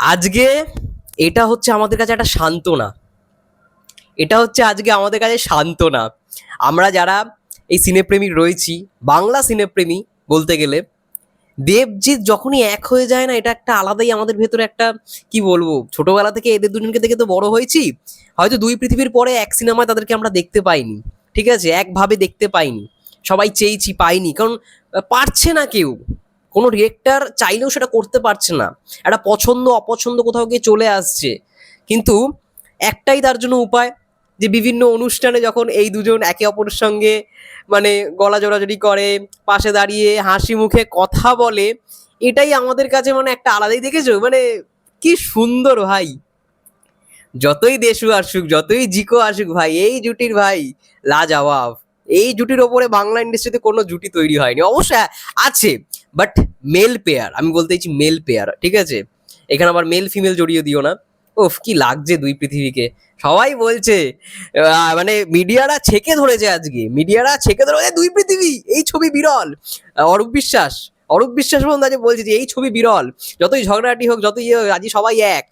আজকে এটা হচ্ছে আমাদের কাছে একটা সান্ত্বনা। এটা হচ্ছে আজকে আমাদের কাছে সান্ত্বনা। আমরা যারা এই সিনেপ্রেমিক রয়েছি, বাংলা সিনেপ্রেমী বলতে গেলে, দেবজিৎ যখনই এক হয়ে যায় না, এটা একটা আলাদাই আমাদের ভেতরে একটা, কি বলব, ছোটবেলা থেকে এদের দুজনকে দেখে তো বড় হয়েছি, হয়তো দুই পৃথিবীর পরে এক সিনেমায় তাদেরকে আমরা দেখতে পাইনি, ঠিক আছে? একভাবে দেখতে পাইনি। সবাই চেয়েছি পাইনি, কারণ পারছে না কেউ। কোনো ডিরেক্টর চাইলেও সেটা করতে পারছে না। একটা পছন্দ, অপছন্দ কোথাও গিয়ে চলে আসছে। কিন্তু একটাই তার জন্য উপায়, যে বিভিন্ন অনুষ্ঠানে যখন এই দুজন একে অপরের সঙ্গে মানে গলা জড়াজড়ি করে, পাশে দাঁড়িয়ে হাসি মুখে কথা বলে, এটাই আমাদের কাছে মানে একটা আলাদাই দেখেছ? মানে কি সুন্দর ভাই। যতই দেশু আসুক, যতই জিকো আসুক ভাই, এই জুটির ভাই, লাজবাব। এই জুটির ওপরে বাংলা ইন্ডাস্ট্রিতে কোনো জুটি তৈরি হয়নি। অবশ্য আছে বাট মেল পেয়ার আমি বলতে চাইছি মেল পেয়ার ঠিক আছে? এখানে আবার মেল ফিমেল জড়িয়ে দিও না। ওফ কি লাগছে দুই পৃথিবীকে। সবাই বলছে মানে মিডিয়ারা ছেকে ধরেছে আজকে। মিডিয়ারা ছেকে ধরেছে দুই পৃথিবী এই ছবি বিরল। অরূপ বিশ্বাস অরূপ বিশ্বাস বন্ধু বলছে যে এই ছবি বিরল। যতই ঝগড়াটি হোক যতই ইয়ে হোক, আজকে সবাই এক।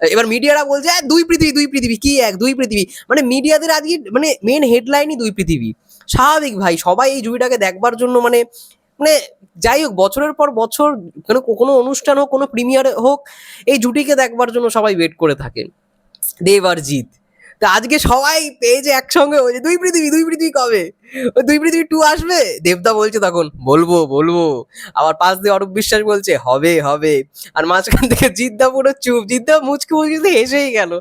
এবার মিডিয়ারা বলছে "হ্যাঁ, দুই পৃথিবী দুই পৃথিবী কি এক? দুই পৃথিবী। মানে মিডিয়াদের আজকে মানে মেন হেডলাইনই দুই পৃথিবী। স্বাভাবিক ভাই সবাই এই জুড়িটাকে দেখবার জন্য মানে মানে যাই হোক, বছরের পর বছর, কোনো কোনো অনুষ্ঠান হোক, কোনো প্রিমিয়ার হোক, এই জুটিকে দেখবার জন্য সবাই ওয়েট করে থাকে দেব আর জিৎ। তো আজকে সবাই পেয়েছে একসঙ্গে বলছে দুই পৃথিবী দুই পৃথিবী কবে? ওই দুই পৃথিবী টু আসবে? দেবদা বলছে তখন, বলব বলব। আবার পাশ দিয়ে অরূপ বিশ্বাস বলছে, হবে হবে। আর মাঝখান থেকে জিদ্দা পুরো চুপ, জিদ্দা মুচকে মুচকে হেসেই গেল,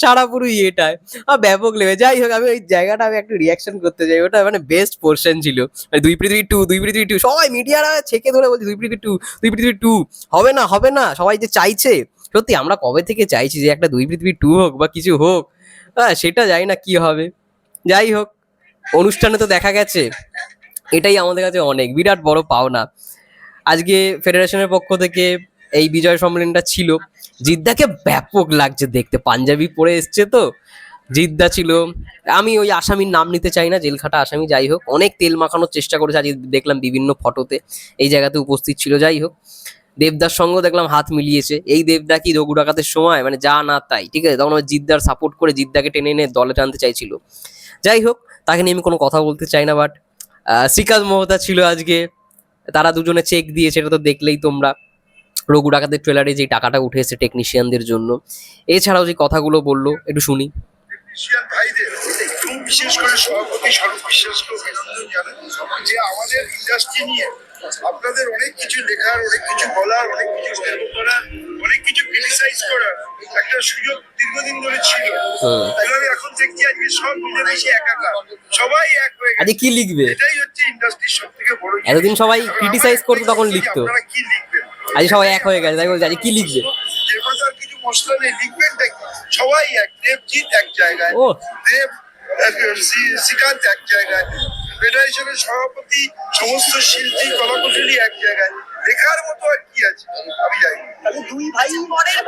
সারা পুরো ইয়েটায়। আর ব্যাপক লেগে যাই হোক, আমি ওই জায়গাটা আমি একটু রিয়াকশন করতে চাই। ওটা মানে বেস্ট পোর্শন ছিল। মানে দুই পৃথিবী টু দুই পৃথিবী টু সবাই মিডিয়ারা ছেকে ধরে বলছে, দুই পৃথিবী টু দুই পৃথিবী টু হবে না হবে না। সবাই যে চাইছে, সত্যি আমরা কবে থেকে চাইছি যে একটা দুই পৃথিবী টু হোক বা কিছু হোক হ্যাঁ সেটা জানি না কি হবে। যাই হোক, অনুষ্ঠানে তো দেখা গেছে। এটাই আমাদের কাছে অনেক, বিরাট বড় পাওনা। আজকে ফেডারেশনের পক্ষ থেকে এই বিজয় সম্মেলনটা ছিল। জিদ্দাকে ব্যাপক লাগছে দেখতে, পাঞ্জাবি পরে এসছে তো। জিদ্দা ছিল। আমি ওই আসামির নাম নিতে চাই না, জেলখাটা আসামি, যাই হোক। অনেক তেল মাখানোর চেষ্টা করেছে আজকে দেখলাম বিভিন্ন ফটোতে এই জায়গাতে উপস্থিত ছিল, যাই হোক। দেবদার সঙ্গেও দেখলাম হাত মিলিয়েছে। এই দেবদা কি রঘু ডাকাতের সময়? মানে যা না তাই, ঠিক আছে? তখন জিদ্দার সাপোর্ট করে জিদ্দাকে টেনে এনে দলে টানতে চাইছিল। যাই হোক, তাকে নিয়ে আমি কোনো কথা বলতে চাই না বাট শ্রীকান্ত মহতা ছিল আজকে। তারা দুজনে চেক দিয়েছে, এটা তো দেখলেই তোমরা। রঘু ডাকাতের ট্রেলারে যে টাকাটা উঠে এসেছে টেকনিশিয়ানদের জন্য। এছাড়াও যে কথাগুলো বলল, একটু শুনি। বিশেষ করে সভাপতি স্বরূপ বিশ্বাসকে অভিনন্দন জানাই যে আমাদের ইন্ডাস্ট্রি নিয়ে আপনাদের অনেক কিছু লেখার অনেক কিছু বলার অনেক কিছু করার অনেক কিছু ক্রিটিসাইজ করার একটা সুযোগ দীর্ঘদিন ধরে ছিল। হুম। তাই এখন দেখছি আজকে সব মিলেমিশে একাকার। সবাই এক হয়ে আজকে কি লিখবে? এটাই হচ্ছে ইন্ডাস্ট্রির সব থেকে বড় এতদিন সবাই ক্রিটিসাইজ করতো, তখন লিখতো। আপনারা কি লিখবেন? আজকে সবাই এক হয়ে গেছে তাই বলছে আজকে কি লিখবে? যে কথার কিছু মশলা নেই লিখবেন সবাই এক দেবজিৎ এক জায়গায়। ও। দেব শ্রীকান্ত এক জায়গায়। ফেডারেশনের সভাপতি সমস্ত শিল্পী কলাকুশলী এক জায়গায়। লেখার মতো আর কি আছে? আমি জানি দুই ভাই পরের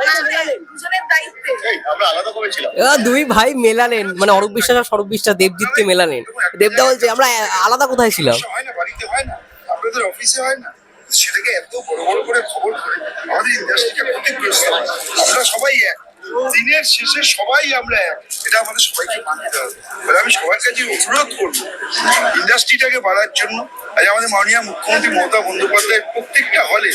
দুজনের দায়িত্বে। এই, আমরা আলাদা করেছিলাম। এবার দুই ভাই মেলালেন। মানে অরূপ বিশ্বাস আর সৌরভ বিশ্বাস দেবজিৎকে মেলালেন। দেবদা বলছে আমরা আলাদা কোথায় ছিলাম? হয় না বাড়িতে হয় না। আপনাদের অফিসে হয় না। সেটাকে এত বড় বড় করে খবর করে। আমাদের ইন্ডাস্ট্রিকে ক্ষতিগ্রস্ত আমরা সবাই এক। দিনের শেষে সবাই আমরা এক। এটা আমাদের সবাইকে মানতে হবে। আমি সবার কাছে অনুরোধ করব ইন্ডাস্ট্রিটাকে বাড়ার জন্য। আজ আমাদের মাননীয় মুখ্যমন্ত্রী মমতা বন্দ্যোপাধ্যায় প্রত্যেকটা হলে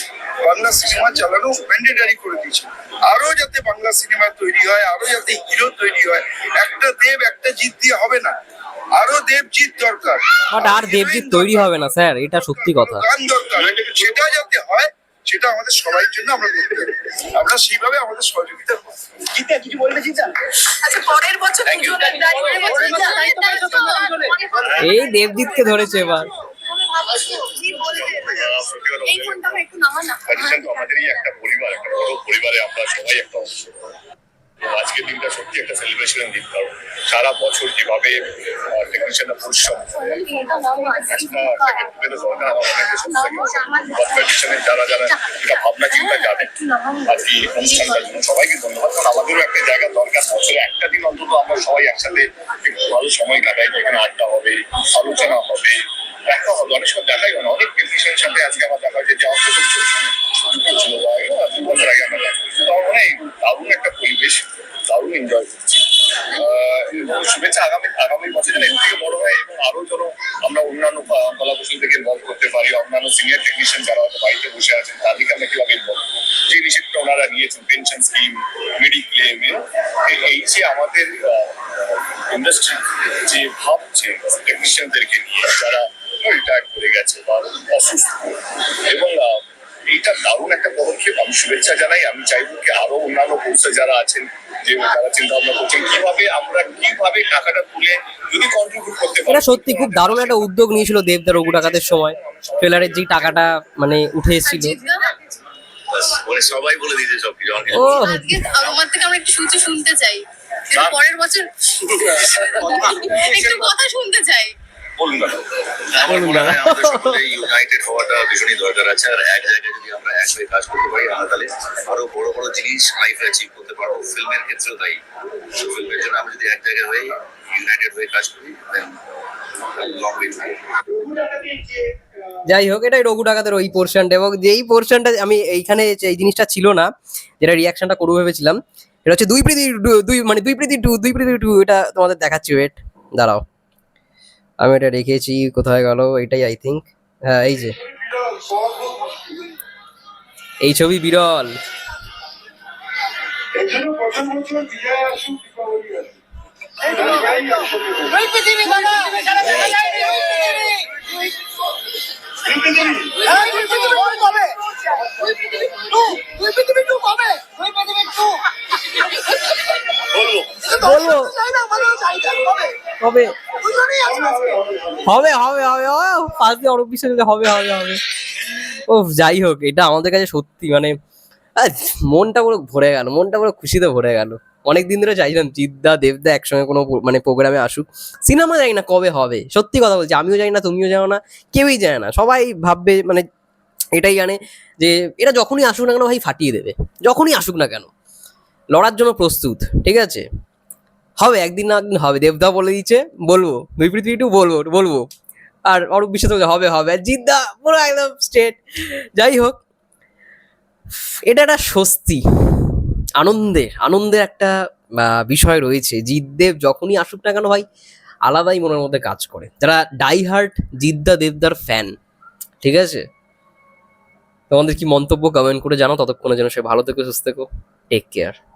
বাংলা সিনেমা চালানো ম্যান্ডেটারি করে দিয়েছে আরও যাতে বাংলা সিনেমা তৈরি হয় আরও যাতে হিরো তৈরি হয় একটা দেব একটা জিত দিয়ে হবে না। আরও দেব জিত দরকার আর দেবজিৎ তৈরি হবে না স্যার এটা সত্যি কথা। দরকার। সেটা যাতে হয় সেটা আমাদের সবাই জন্য আমরা করতে হবে আমরা সেইভাবে আমাদের সহযোগিতা করব। জিতা কিছু বলবে জিতা? আচ্ছা পরের বছর দুজনের এই দেবজিৎকে ধরেছে এবার। আমাদেরই একটা পরিবার একটা বড় পরিবারে আমরা সবাই একটা অংশ। আজকের দিনটা সত্যি একটা সেলিব্রেশনের দিন। কারণ সারা বছর যেভাবে টেকনিশিয়ানরা পরিশ্রম কম্পিটিশনের যারা যারা এটা ভাবনা চিন্তা জানে। আজকে এই অনুষ্ঠানটার জন্য সবাইকে ধন্যবাদ। কারণ আমাদেরও একটা জায়গা দরকার। বছরে একটা দিন অন্তত আমরা সবাই একসাথে একটু ভালো সময় কাটাই যেখানে আড্ডা হবে আলোচনা হবে। দেখা হবে। অনেক সময় দেখাই হয় অনেক টেকনিশিয়ানের সাথে আজকে আমার দেখা হয়েছে যে ছবির ছিল। বা দু বছর আগে আমরা মানে দারুণ একটা পরিবেশ, দারুণ এনজয় করছি। শুভেচ্ছা আগামী আগামী বছর যেন এর বড় হয় এবং আরও যেন আমরা অন্যান্য কলা কৌশল থেকে ইনভলভ করতে পারি অন্যান্য সিনিয়র টেকনিশিয়ান যারা হয়তো বাড়িতে বসে আছেন, তাদেরকে আমরা কীভাবে ইনভলভ যে নিষেধটা ওনারা নিয়েছেন পেনশন স্কিম মেডিক্লেম এই যে আমাদের ইন্ডাস্ট্রি যে ভাবছে টেকনিশিয়ানদেরকে নিয়ে যারা রিটায়ার করে গেছে বা অসুস্থ, এবং এইটা দারুণ একটা পদক্ষেপ আমি শুভেচ্ছা জানাই আমি চাইব কি আরও অন্যান্য কোর্সে যারা আছেন যে যারা চিন্তা ভাবনা করছেন কীভাবে আমরা কীভাবে টাকাটা তুলে যদি কন্ট্রিবিউট করতে পারি এটা সত্যি খুব দারুণ একটা উদ্যোগ নিয়েছিল দেবদার রঘু ডাকাতের সময় ট্রেলারের যেই টাকাটা মানে উঠে এসেছিল মানে সবাই বলে দিয়েছে সব কিছু ও আমার থেকে আমরা একটু শুনতে শুনতে চাই পরের বছর একটু কথা শুনতে চাই আমার মনে হয় আমাদের সকলে ইউনাইটেড হওয়াটা ভীষণই দরকার আছে। আর এক জায়গায় যদি আমরা এক হয়ে কাজ করতে পারি আমরা তাহলে আরও বড় বড় জিনিস লাইফে অ্যাচিভ করতে পারব। ফিল্মের ক্ষেত্রেও তাই। ফিল্মের জন্য আমরা যদি এক জায়গায় হয়ে ইউনাইটেড হয়ে কাজ করি দেন লং ওয়ে যাই হোক এটাই রঘু ডাকাতের ওই পোর্শনটা এবং যেই পোর্শনটা আমি এইখানে এই জিনিসটা ছিল না যেটা রিয়াকশনটা করব ভেবেছিলাম এটা হচ্ছে দুই প্রীতি দুই মানে দুই প্রীতি টু দুই প্রীতি টু এটা তোমাদের দেখাচ্ছি। ওয়েট দাঁড়াও। আমি এটা রেখেছি কোথায় গেল এটাই আই থিঙ্ক হ্যাঁ এই যে। এই ছবি বিরল। হবে হবে হবে হবে। পাঁচ দিয়ে অরব বিশ্বাস হবে হবে হবে। ও যাই হোক এটা আমাদের কাছে সত্যি মানে মনটা পুরো ভরে গেল মনটা পুরো খুশিতে ভরে গেল। অনেক দিন ধরে চাইছিলাম জিদ্দা দেবদা একসঙ্গে কোনো মানে প্রোগ্রামে আসুক। সিনেমা জানি না কবে হবে সত্যি কথা বলছি আমিও জানি না তুমিও জানো না কেউই জানে না। সবাই ভাববে মানে এটাই জানে যে এটা যখনই আসুক না কেন ভাই ফাটিয়ে দেবে। যখনই আসুক না কেন। লড়ার জন্য প্রস্তুত ঠিক আছে? হবে, একদিন না একদিন হবে। দেবদা বলে দিচ্ছে বলব, দুই পৃথিবী টু বলব বলব। আর অরূপ বিশ্বাস হবে হবে। আর জিদ্দা পুরো একদম স্ট্রেট যাই হোক, এটা একটা স্বস্তি, আনন্দের আনন্দের একটা বিষয় রয়েছে। জিদ্দেব যখনই আসুক না কেন ভাই, আলাদাই মনের মধ্যে কাজ করে। যারা ডাই হার্ট জিদ্দা দেবদার ফ্যান ঠিক আছে? তোমাদের কি মন্তব্য কমেন্ট করে জানো ততক্ষণে যেন সে ভালো থেকো, সুস্থ থেকো টেক কেয়ার